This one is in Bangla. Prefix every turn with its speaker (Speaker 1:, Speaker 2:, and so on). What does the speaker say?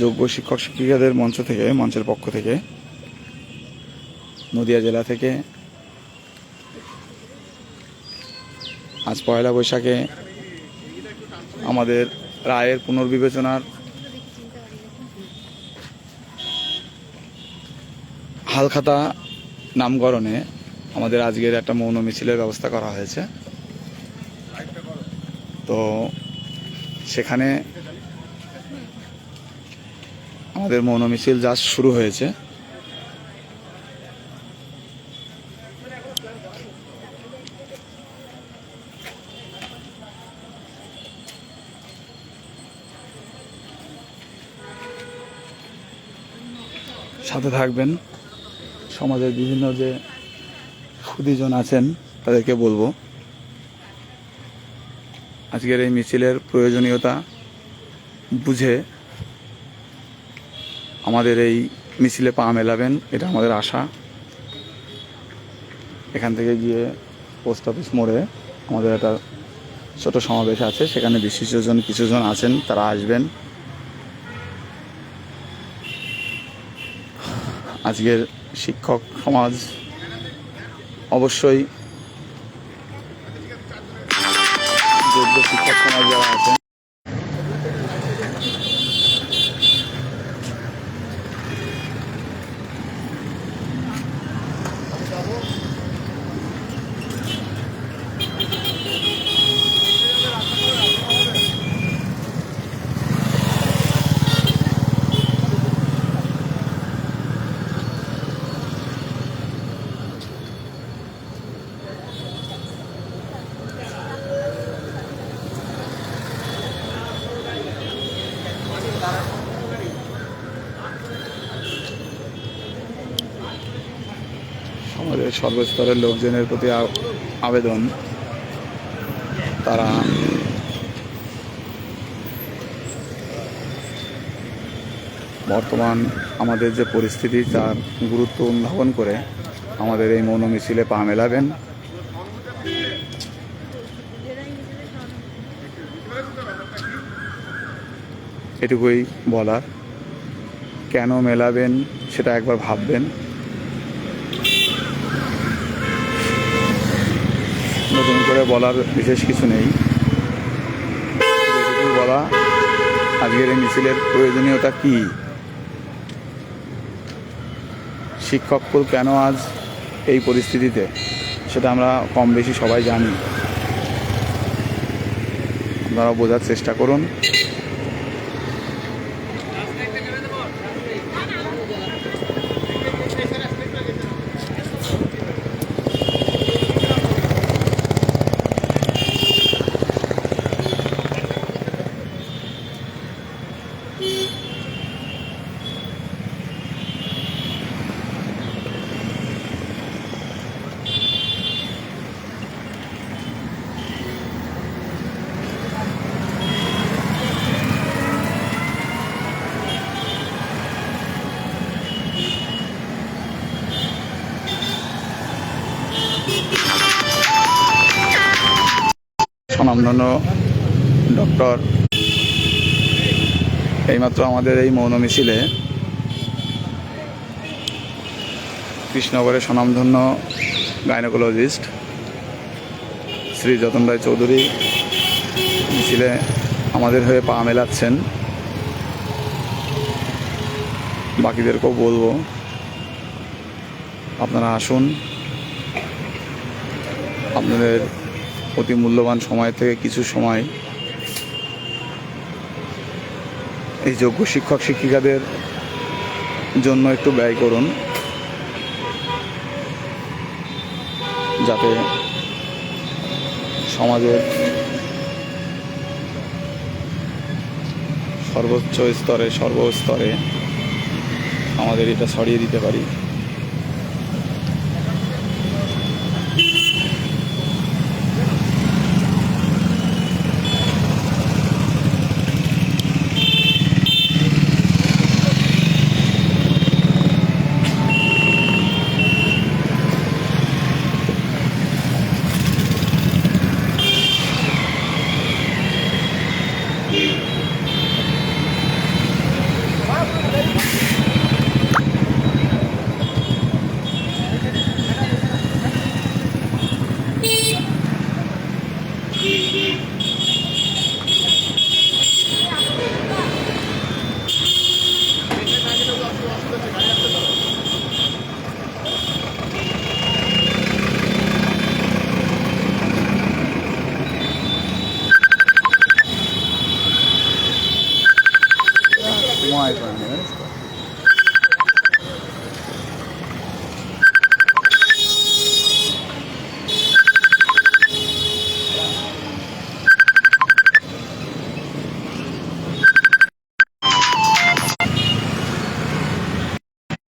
Speaker 1: যোগ্য শিক্ষক শিক্ষিকাদের মঞ্চ থেকে, মঞ্চের পক্ষ থেকে, নদিয়া জেলা থেকে, আজ পয়লা বৈশাখে আমাদের রায়ের পুনর্বিবেচনার হালখাতা নামকরণে আমাদের আজকের একটা মৌন মিছিলের ব্যবস্থা করা হয়েছে। তো সেখানে আমাদের মৌন মিছিল জাস্ট শুরু হয়েছে। সাথে থাকবেন। সমাজের বিভিন্ন যে ক্ষুদিজন আছেন, তাদেরকে বলব। আজকের এই মিছিলের প্রয়োজনীয়তা বুঝে আমাদের এই মিছিলে পা মেলাবেন, এটা আমাদের আশা। এখান থেকে গিয়ে পোস্ট অফিস মোড়ে আমাদের একটা ছোট সমাবেশ আছে, সেখানে বিশিষ্টজন, কিছুজন আছেন, তারা আসবেন। আজকের শিক্ষক সমাজ অবশ্যই সর্বস্তরের লোকজনের প্রতি আবেদন। তারা বর্তমান আমাদের যে পরিস্থিতি, তার গুরুত্ব অনুধাবন করে আমাদের এই মৌন মিছিলে পা মেলাবেন। এটুকুই বলার। কেন মেলাবেন সেটা একবার ভাববেন। নতুন করে বলার বিশেষ কিছু নেই। যেটুকু বলা, আজকের এই মিছিলের প্রয়োজনীয়তা কি? শিক্ষককুল কেন আজ এই পরিস্থিতিতে? সেটা আমরা কম বেশি সবাই জানি। আপনারা বোঝার চেষ্টা করুন। স্বনামধন্য ডক্টর। এইমাত্র আমাদের এই মৌন মিছিলে কৃষ্ণনগরের স্বনামধন্য গাইনোকোলজিস্ট শ্রী যতন রায় চৌধুরী মিছিলে আমাদের হয়ে পা মেলাচ্ছেন। বাকিদেরকেও বলব, আপনারা আসুন। আপনাদের অতি মূল্যবান সময় থেকে কিছু সময় এই যোগ্য শিক্ষক, শিক্ষিকাদের জন্য একটু ব্যয় করুন। যাতে সমাজের সর্বোচ্চ স্তরে, সর্বস্তরে আমাদের এটা ছড়িয়ে দিতে পারি।